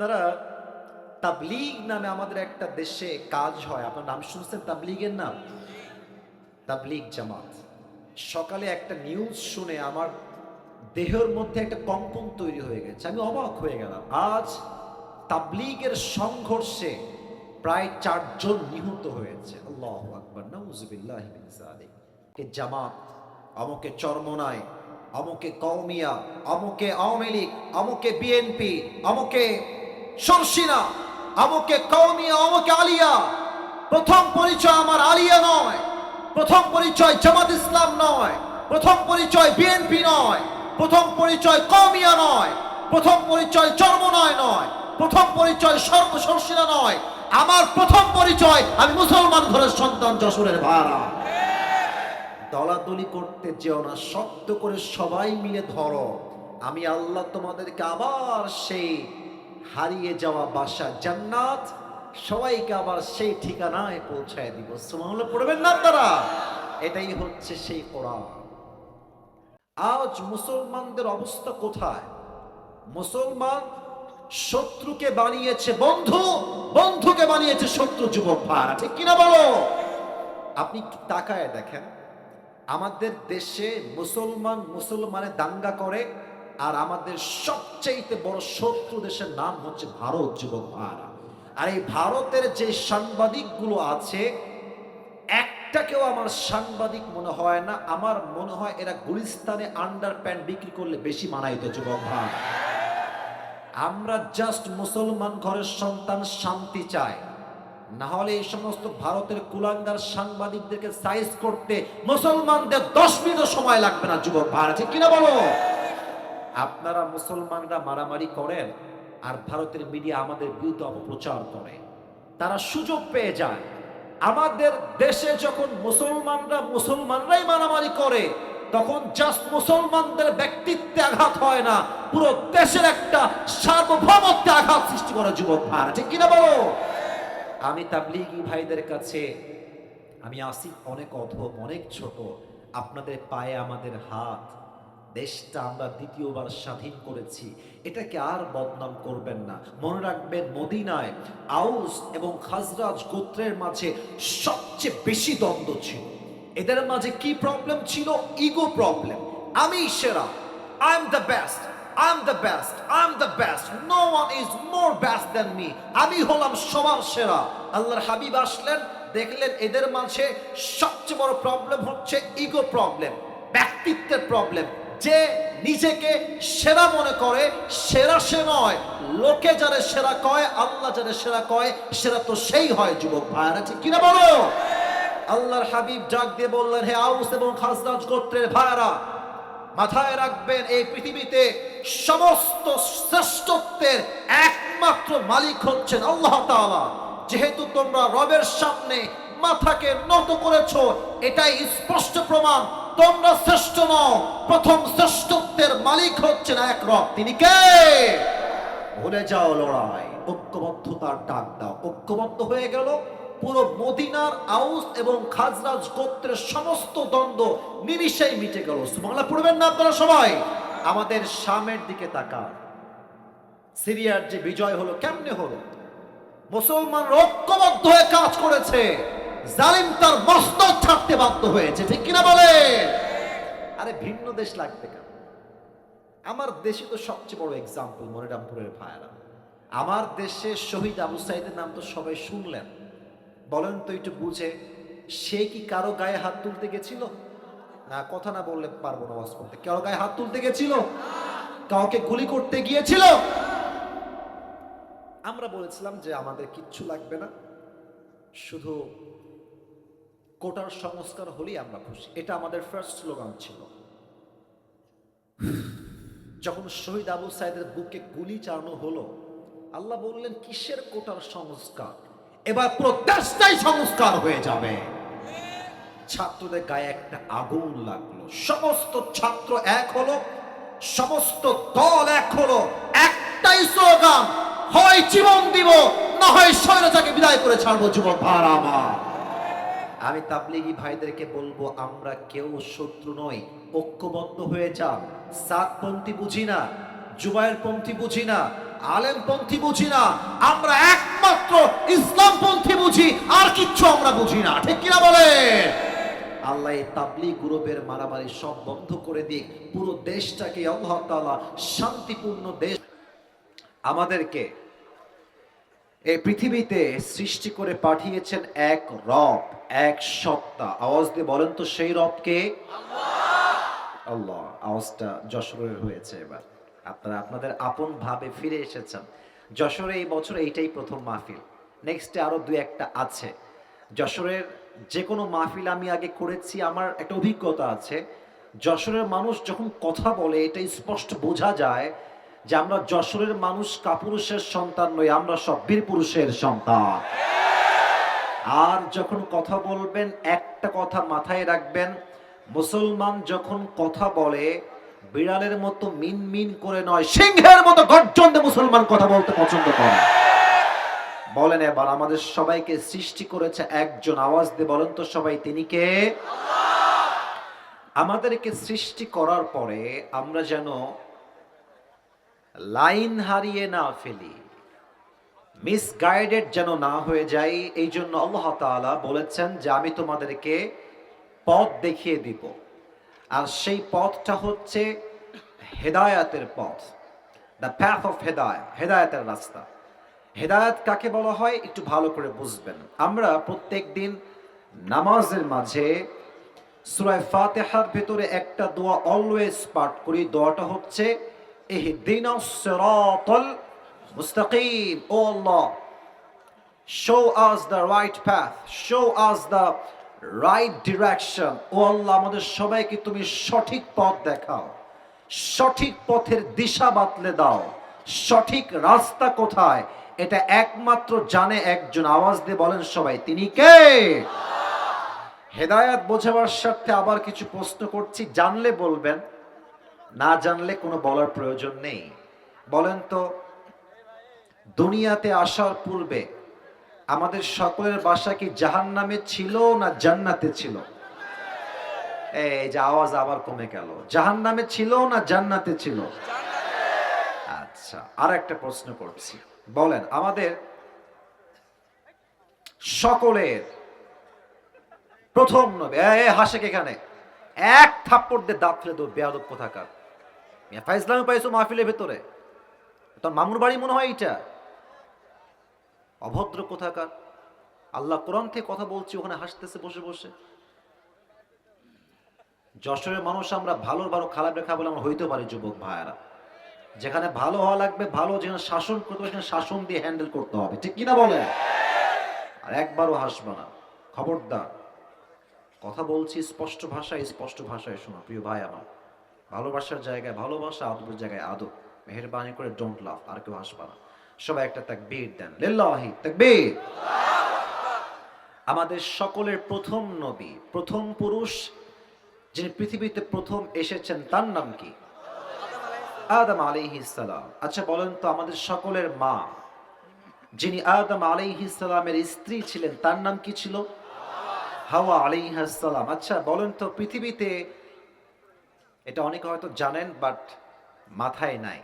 আপনারা তাবলিগ নামে আমাদের একটা দেশে কাজ হয়। আপনার নাম শুনছেন তাবলিগের নাম? তাবলিগ জামাত। সকালে একটা নিউজ শুনে আমার দেহের মধ্যে একটা কম্পন তৈরি হয়ে গেছে। আমি অবাক হয়ে গেলাম। আজ তাবলিগের সংঘর্ষে প্রায় চারজন নিহত হয়েছে। আল্লাহ আকবর, নাউজুবিল্লাহ জামাত অমকে চরমনায় অমকে কৌমিয়া অমকে আওয়ামী লীগ অমকে বিএনপি অমকে সরসিনা অমকে কৌমিয়া অমকে আলিয়া। প্রথম পরিচয় আমার আলিয়া নয়, প্রথম পরিচয় জামাত ইসলাম নয়, প্রথম পরিচয় বিএনপি নয়, প্রথম পরিচয় কৌমিয়া নয়, প্রথম পরিচয় চর্মনয় নয়, প্রথম পরিচয় সর্ব সরসিনা নয়, আমার প্রথম পরিচয় আমি মুসলমান ঘরের সন্তান যশোরের ভাড়া। দলাদলি করতে যেও না, শক্ত করে সবাই মিলে ধরো, আমি আল্লাহ তোমাদেরকে আবার সেই হারিয়ে যাওয়া বাসা জান্নাত, সবাইকে আবার সেই ঠিকানায় পৌঁছায় দিব। সুমানুল্লাহ পড়বেন না তারা এটাই হচ্ছে সেই কোরআন। আজ মুসলমানদের অবস্থা কোথায়? মুসলমান শত্রুকে বানিয়েছে বন্ধু, বন্ধুকে বানিয়েছে শত্রু যুবক ভাড়া ঠিক কিনা বলো? আপনি তাকায় দেখেন, আমাদের দেশে মুসলমান মুসলমানে দাঙ্গা করে আর আমাদের সবচেয়ে বড় শত্রু দেশের নাম হচ্ছে ভারত, যুবক ভাড়া আর এই ভারতের যে সাংবাদিকগুলো আছে, একটাকেও আমার সাংবাদিক মনে হয় না, আমার মনে হয় এরা গুলিস্তানে আন্ডার প্যান্ট বিক্রি করলে বেশি মানাইতো, যুবক ভাই। আমরা জাস্ট মুসলমান ঘরের সন্তান, শান্তি চাই। না হলে এই সমস্ত ভারতের কুলাঙ্গার সাংবাদিকদেরকে সাইজ করতে মুসলমানদের দশ মিনিটও সময় লাগবে না, যুবক ভাড়া ঠিক কিনা বলো? আপনারা মুসলমানরা মারামারি করেন আর ভারতের মিডিয়া আমাদের বিরুদ্ধে অপপ্রচার করে। তারা সুযোগ পেয়ে যায়। আমাদের দেশে যখন মুসলমানরা মুসলমানরাই মারামারি করে, তখন জাস্ট মুসলমানদের ব্যক্তিত্বে আঘাত হয় না। পুরো দেশের একটা সার্বভৌমত্বে আঘাত সৃষ্টি করে যুবক ভাড়া ঠিক কিনা বলো? আমি তাবলিগি ভাইদের কাছে, আমি আসি অনেক অধম, অনেক ছোট। আপনাদের পায়ে আমাদের হাত। দেশটা আমরা দ্বিতীয়বার স্বাধীন করেছি। এটাকে আর বদনাম করবেন না। মনে রাখবেন, মদিনায় আউস এবং খাজরাজ গোত্রের মাঝে সবচেয়ে বেশি দ্বন্দ্ব ছিল। এদের মাঝে কি প্রবলেম ছিল? ইগো প্রবলেম আমি সেরা। I am the best I am the best I am the best no one is more best than me আমি হলাম সবার সেরা। আল্লাহর হাবিব আসলেন, দেখলেন এদের মাঝে সবচেয়ে বড় প্রবলেম হচ্ছে ইগো প্রবলেম ব্যক্তিত্বের প্রবলেম যে নিজেকে সেরা মনে করে, সেরা সে নয়। লোকে যারা সেরা কয়, আল্লাহ যারা সেরা কয়, সেরা তো সেই হয় যুবক ভাইরা ঠিক কিনা বলো? আল্লাহর হাবিব ডাক দিয়ে বললেন, হে আউস এবং খাজরাজ গোত্রের ভাইরা মাথায় রাখবেন, এই পৃথিবীতে সমস্ত শ্রেষ্ঠত্বের একমাত্র মালিক হচ্ছেন আল্লাহ তাআলা। যেহেতু তোমরা রবের সামনে মাথাকে নত করেছ, এটাই স্পষ্ট প্রমাণ। তোমরা শ্রেষ্ঠ নও। প্রথম শ্রেষ্ঠত্বের মালিক হচ্ছেন এক রব। তিনি কে? ভুলে যাও লড়াই। ঐক্যবদ্ধতার ডাক দাও। ঐক্যবদ্ধ হয়ে গেল পুরো মদিনার আউস এবং খাজরাজ গোত্রের সমস্ত দ্বন্দ্ব নিমিষেই মিটে গেল। বাংলা পড়বেন না আপনারা সবাই? আমাদের সামের দিকে তাকান। সিরিয়ার যে বিজয় হলো কেমনে হলো? মুসলমান ঐক্যবদ্ধ হয়ে কাজ করেছে। জালিম তার মস্তক ছাড়তে বাধ্য হয়েছে, ঠিক কিনা বলে আরে ভিন্ন দেশ লাগবে কেন? আমার দেশে তো সবচেয়ে বড় এক্সাম্পল মনিরামপুরের ভাইরা আমার দেশে শহীদ আবু সাইদের নাম তো সবাই শুনলেন। বলেন তো একটু বুঝে, সে কি কারও গায়ে হাত তুলতে গেছিল? না, কথা না বললে পারব না ওয়াজ করতে। কারও গায়ে হাত তুলতে গেছিল? কাউকে গুলি করতে গিয়েছিল? আমরা বলেছিলাম যে আমাদের কিচ্ছু লাগবে না। শুধু কোটার সংস্কার হলেই আমরা খুশি। এটা আমাদের ফার্স্ট স্লোগান ছিল। যখন শহীদ আবু সাইদের বুকে গুলি চালানো হলো, আল্লাহ বললেন, কিসের কোটার সংস্কার? এবার পুরো দেশটাই সংস্কার হয়ে যাবে। ছাত্রদের গায়ে একটা আগুন লাগল। সমস্ত ছাত্র এক হলো, সমস্ত দল এক হলো। একটাই স্লোগান হয় জীবন দিব, না হয় স্বৈরতাকে বিদায় করে ছাড়বো যুবক ভার আমার। আমি তাবলিগি ভাইদেরকে বলব, আমরা কেউ শত্রু নই, ঐক্যবদ্ধ হয়ে যান। সাতপন্থী বুঝি না, জুবাইর পন্থী বুঝি না আলেমপন্থী বুঝি না, আমরা একমাত্র ইসলামপন্থী বুঝি, আর কিচ্ছু আমরা বুঝি না। ঠিক কিনা বলেন আল্লাহ এই তাবলিগ গ্রুপের মারামারি সব বন্ধ করে দিক। পুরো দেশটাকে আল্লাহ তাআলা শান্তিপূর্ণ দেশ আমাদেরকে এই পৃথিবীতে সৃষ্টি করে পাঠিয়েছেন এক রব। এক সত্তা আওয়াজ দিয়ে বলেন তো সেই রবকে? আল্লাহ। আওয়াজটা যশোরের হয়েছে এবার। আপনারা আপনাদের আপন ভাবে ফিরে এসেছেন। যশোরে এই বছর এইটাই প্রথম মাহফিল। নেক্সটে আরও দুই একটা আছে। যশোরের যে কোনো মাহফিল আমি আগে করেছি, আমার একটা অভিজ্ঞতা আছে। যশোরের মানুষ যখন কথা বলে এটা স্পষ্ট বোঝা যায় যে আমরা যশোরের মানুষ কাপুরুষের সন্তান নই, আমরা সব বীর পুরুষের সন্তান। আর যখন কথা বলবেন, একটা কথা মাথায় রাখবেন, মুসলমান যখন কথা বলে, বিড়ালের মতো মিন মিন করে নয়, সিংহের মতো গর্জন মুসলমান কথা বলতে পছন্দ করে। বলেন এবার, আমাদের সবাইকে সৃষ্টি করেছে একজন, আওয়াজ দিয়ে বলেন তো সবাই, তিনি কে? আমাদেরকে সৃষ্টি করার পরে আমরা যেন লাইন হারিয়ে না ফেলি। মিসগাইডেড যেন না হয়ে যাই, এই জন্য আল্লাহ তাআলা বলেছেন যে আমি তোমাদেরকে পথ দেখিয়ে দিব। আর সেই পথটা হচ্ছে হেদায়াতের পথ। দ্য প্যাথ অফ হেদায় হেদায়াতের রাস্তা। হেদায়াত কাকে বলা হয়? একটু ভালো করে বুঝবেন। আমরা প্রত্যেক দিন নামাজের মাঝে সুরায় ফাতেহার ভেতরে একটা দোয়া অলওয়েজ পাঠ করি। দোয়াটা হচ্ছে ইহদিনাস সিরাতাল মুস্তাকিম ও আল্লাহ show us the right path. Show us the right direction. ও আল্লাহ আমাদের সবাইকে তুমি সঠিক পথ দেখাও। সঠিক পথের দিশা বাতলে দাও। সঠিক রাস্তা কোথায়? এটা একমাত্র জানে একজন। আওয়াজ দিয়ে বলেন সবাই, তিনি কে? হেদায়াত বোঝাবার স্বার্থে আবার কিছু প্রশ্ন করছি। জানলে বলবেন, না জানলে কোনো বলার প্রয়োজন নেই। বলেন তো দুনিয়াতে আসার পূর্বে আমাদের সকলের বাসা কি জাহান নামে ছিল না জান্নাতে ছিল? এই যে আওয়াজ আবার কমে গেল। জাহান নামে ছিল না জান্নাতে ছিল? আচ্ছা আর একটা প্রশ্ন করছি। বলেন, আমাদের সকলের প্রথম নবী, এ হাসে এখানে। এক থাপ্পড় দিয়ে দাঁত ফেলে দেবো, বেয়াদব কোথাকার? ফাইজলামে পাইছো মাহফিলের ভেতরে? তোর মামুর বাড়ি মনে হয় এটা অভদ্র কোথাকার। আল্লাহ কোরআন থেকে কথা বলছি, ওখানে হাসতেছে, বসে বসে। যশোরের মানুষ আমরা ভালো ভালো খারাপ রেখা বলে আমরা হইতে পারি, যুবক ভাইয়ারা। যেখানে ভালো হওয়া লাগবে, ভালো যেখানে শাসন করতে সেখানে শাসন দিয়ে হ্যান্ডেল করতে হবে। ঠিক কিনা বলে আর একবারও হাসবে না। খবরদার। কথা বলছি স্পষ্ট ভাষায় স্পষ্ট ভাষায় শোনো, প্রিয় ভাই আমার। ভালোবাসার জায়গায় ভালোবাসা, আদবের জায়গায় আদব। মেহরবানি করে ডোন্ট লাভ আর কেউ হাসবা না। সবাই একটা তাকবীর দেন। লিল্লাহি তাকবীর। আমাদের সকলের প্রথম নবী, প্রথম পুরুষ যিনি পৃথিবীতে প্রথম এসেছেন, তার নাম কি? আদম সালাম। আচ্ছা বলেন তো আমাদের সকলের মা, যিনি আদম সালামের স্ত্রী ছিলেন, তার নাম কি ছিল? হাওয়া সালাম। আচ্ছা বলেন তো পৃথিবীতে, এটা অনেকে হয়তো জানেন, বাট মাথায় নাই।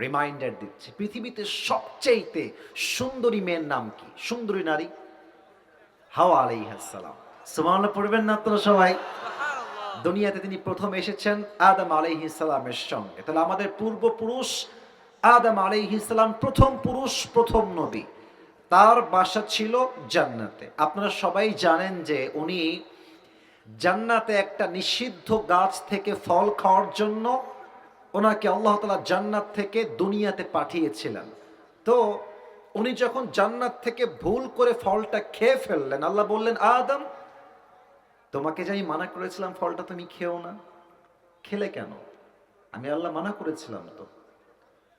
রিমাইন্ডার দিচ্ছে পৃথিবীতে সবচেয়েতে সুন্দরী মেয়ের নাম কি? সুন্দরী নারী? হাওয়া আলাইহাসালাম সুমাল্লাহ পড়বেন না আপনারা সবাই? দুনিয়াতে তিনি প্রথম এসেছেন আদম আলাইহিসালামের সঙ্গে। তাহলে আমাদের পূর্বপুরুষ আদম আলাইহিসালাম প্রথম পুরুষ প্রথম নবী। তার বাসা ছিল জান্নাতে। আপনারা সবাই জানেন যে উনি জান্নাতে একটা নিষিদ্ধ গাছ থেকে ফল খাওয়ার জন্য ওনাকে আল্লাহ তালা জান্নাত থেকে দুনিয়াতে পাঠিয়েছিলেন। তো উনি যখন জান্নাত থেকে ভুল করে ফলটা খেয়ে ফেললেন, আল্লাহ বললেন, আদম, তোমাকে যে আমি মানা করেছিলাম ফলটা তুমি খেও না। খেলে কেন? আমি আল্লাহ মানা করেছিলাম তো।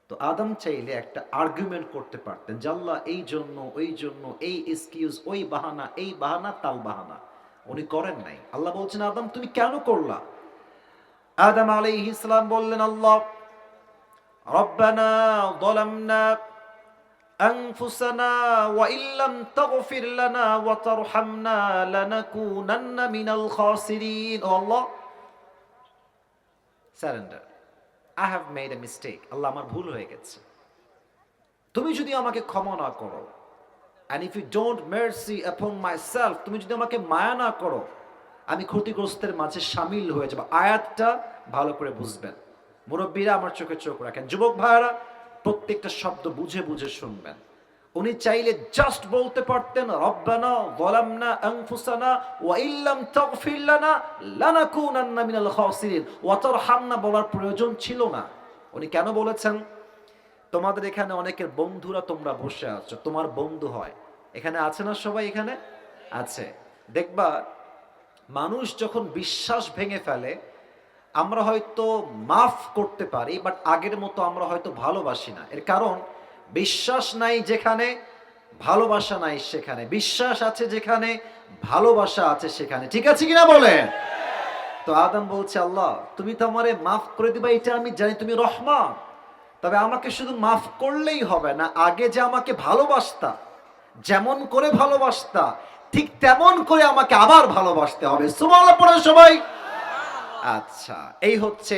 তো আদম চাইলে একটা আর্গুমেন্ট করতে পারতেন যে, আল্লাহ, এই জন্য, ওই জন্য, এই এক্সকিউজ ওই বাহানা, এই বাহানা, তাল বাহানা। উনি করেন নাই। আল্লাহ বলছেন, আদম, তুমি কেন করলা? আদম আলাইহিস ইসলাম বললেন আল্লাহ রব্বানা ظلمنا أنفسنا وإن لم تغفر لنا وترحمنا لنكونن من الخاسرين Oh Allah surrender I have made a mistake আল্লাহ আমার ভুল হয়ে গেছে তুমি যদি আমাকে ক্ষমা না করো and if you don't mercy upon myself তুমি যদি আমাকে মায়া না করো আমি ক্ষতিগ্রস্তের মাঝে সামিল হয়ে যাব। আয়াতটা ভালো করে বুঝবেন। মুরব্বীরা আমার চোখে চোখ রাখেন। যুবক ভাইয়ারা, প্রত্যেকটা শব্দ বুঝে বুঝে শুনবেন। উনি চাইলে জাস্ট বলতে পারতেন, রব্বানা যালামনা আনফুসানা ওয়া ইল্লাম তাগফির লানা লানাকুনান্না মিনাল খাসিরিন। ওয়া তারহামনা বলার প্রয়োজন ছিল না। উনি কেন বলেছেন? তোমাদের এখানে অনেকের বন্ধুরা তোমরা বসে আছো, তোমার বন্ধু হয়। এখানে আছে না সবাই এখানে? আছে। দেখবা মানুষ যখন বিশ্বাস ভেঙে ফেলে, আমরা হয়তো মাফ করতে পারি বাট আগের মতো আমরা হয়তো ভালোবাসি না। এর কারণ, বিশ্বাস নাই যেখানে, ভালোবাসা নাই সেখানে। বিশ্বাস আছে যেখানে, ভালোবাসা আছে সেখানে। ঠিক আছে কিনা বলে তো আদম বলছে, আল্লাহ, তুমি তো আমারে মাফ করে দিবা, এটা আমি জানি তুমি রহমান। তবে আমাকে শুধু মাফ করলেই হবে না, আগে যে আমাকে ভালোবাসতা, যেমন করে ভালোবাসতা ঠিক তেমন করে আমাকে আবার ভালোবাসতে হবে। সুবহানাল্লাহ পড়ে সবাই। আচ্ছা এই হচ্ছে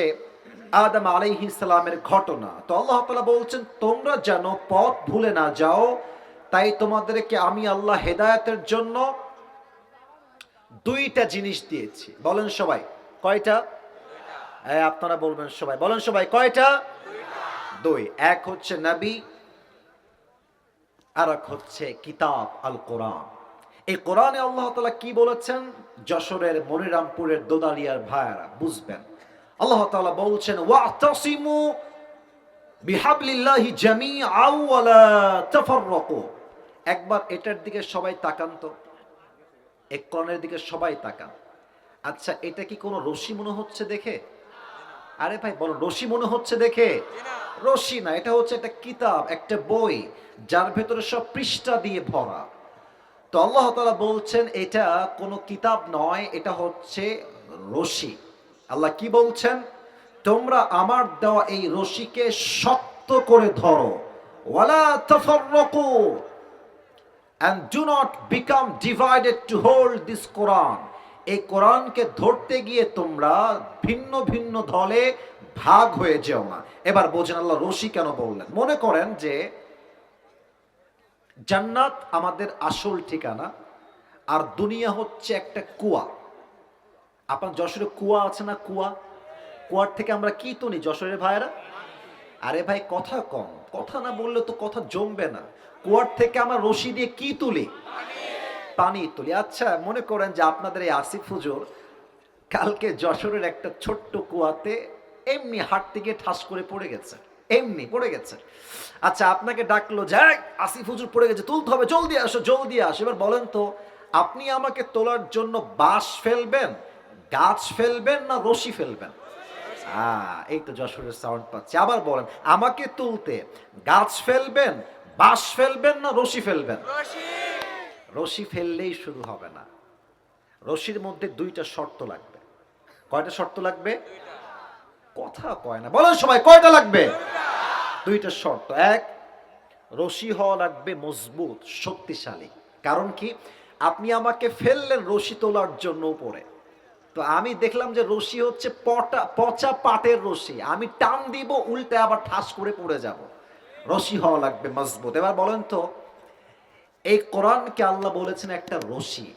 আদম আলাইহিস সালামের ঘটনা। তো আল্লাহ তাআলা বলছেন, তোমরা যেন পথ ভুলে না যাও, তাই তোমাদেরকে আমি আল্লাহ হেদায়েতের জন্য দুইটা জিনিস দিয়েছি। বলেন সবাই, কয়টা? হ্যাঁ আপনারা বলবেন সবাই, বলেন সবাই, কয়টা? দুই। এক হচ্ছে নবী আর এক হচ্ছে কিতাব আল কোরআন এই কোরআনে আল্লাহ তালা কি বলেছেন? যশোরের মনিরামপুরের দোদালিয়ার ভাইয়ারা, বুঝবেন। আল্লাহ তাআলা বলছেন, ওয়াতাসিমু বিহাবলিল্লাহি জামিআও ওয়া লা তাফাররাকু। একবার এটার দিকে সবাই তাকান তো। এক কোরআনের দিকে সবাই তাকান। আচ্ছা এটা কি কোনো রশি মনে হচ্ছে দেখে? আরে ভাই, বলো, রশি মনে হচ্ছে দেখে? রশি না, এটা হচ্ছে একটা কিতাব, একটা বই, যার ভেতরে সব পৃষ্ঠা দিয়ে ভরা। তো আল্লাহ তাআলা বলছেন, এটা কোনো কিতাব নয়, এটা হচ্ছে রশি। আল্লাহ কি বলছেন? তোমরা আমার দেওয়া এই রশিকে শক্ত করে ধরো। হয়ে এবার বোঝেন আল্লাহ রশি কেন বললেন। মনে করেন যে জান্নাত আমাদের আসল ঠিকানা, আর দুনিয়া হচ্ছে একটা কুয়া। আপনার যশোরে কুয়া আছে না কুয়া? কুয়ার থেকে আমরা কি তুলি যশোরের ভাইয়েরা? আরে ভাই, কথা কম। কথা না বললে তো কথা জমবে না। কুয়ার থেকে আমরা রশি দিয়ে কি তুলি? পানি তুলি। আচ্ছা মনে করেন যে আপনাদের এই আসিফ হুজুর কালকে যশোরের একটা ছোট্ট কুয়াতে এমনি হাঁটতে গিয়ে ঠাস করে পড়ে গেছে। এমনি পড়ে গেছে। আচ্ছা আপনাকে ডাকলো যাই আসিফ হুজুর পড়ে গেছে তুলতে হবে জলদি আসো জলদি আসো। এবার বলেন তো আপনি আমাকে তোলার জন্য বাঁশ ফেলবেন গাছ ফেলবেন না রশি ফেলবেন? এই তো যশোরের সাউন্ড পাচ্ছি। আবার বলেন আমাকে তুলতে গাছ ফেলবেন বাঁশ ফেলবেন না রশি ফেলবেন? রশি। ফেললেই শুরু হবে না। রশির মধ্যে দুইটা শর্ত লাগবে। কয়টা শর্ত লাগবে? কথা কয় না। বলেন সবাই, কয়টা লাগবে? দুইটা শর্ত। এক, রশি হওয়া লাগবে মজবুত, শক্তিশালী। কারণ কি? আপনি আমাকে ফেললেন রশি তোলার জন্য উপরে। তো আমি দেখলাম যে রশি হচ্ছে পটা, পচা পাটের রশি। আমি টান দিব, উল্টে আবার ঠাস করে পড়ে যাব। রশি হওয়া লাগবে মজবুত। এবার বলেন তো, এই কোরআনকে আল্লাহ বলেছেন একটা রশি।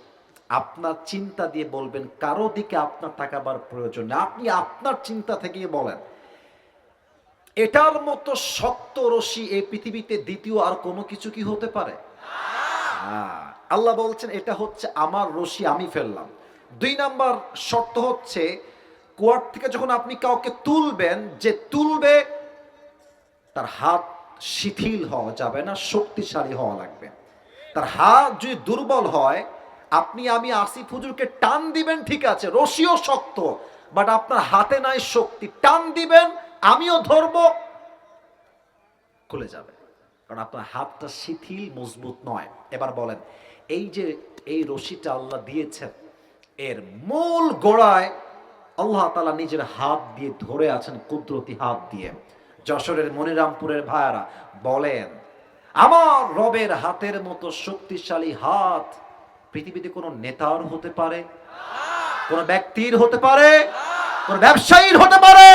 আপনার চিন্তা দিয়ে বলবেন কারও দিকে আপনার তাকাবার প্রয়োজন নেই। আপনি আপনার চিন্তা থেকে বলেন। এটার মতো শক্ত রশি এই পৃথিবীতে দ্বিতীয় আর কোনো কিছু কি হতে পারে? হ্যাঁ, আল্লাহ বলছেন এটা হচ্ছে আমার রশি আমি ফেললাম। দুই নাম্বার শর্ত হচ্ছে কুয়ার থেকে যখন আপনি কাউকে তুলবেন যে তুলবে তার হাত শিথিল হওয়া যাবে না শক্তিশালী হওয়া লাগবে। তার হাত যদি দুর্বল হয় আপনি, আমি আসিফ হুজুরকে টান দিবেন, ঠিক আছে, রশিও শক্ত বাট আপনার হাতে নাই শক্তি। টান দিবেন, আমিও ধরবো, খুলে যাবে। কারণ আপনার হাতটা শিথিল, মজবুত নয়। এবার বলেন, এই যে, এই রশিটা আল্লাহ দিয়েছেন, এর মূল গোড়ায় আল্লাহ তালা নিজের হাত দিয়ে ধরে আছেন, কুদরতি হাত দিয়ে। যশোরের মনিরামপুরের ভাইয়ারা বলেন, আমার রবের হাতের মতো শক্তিশালী হাত পৃথিবীতে কোনো নেতার হতে পারে কোন ব্যক্তির হতে পারে কোন ব্যবসায়ীর হতে পারে।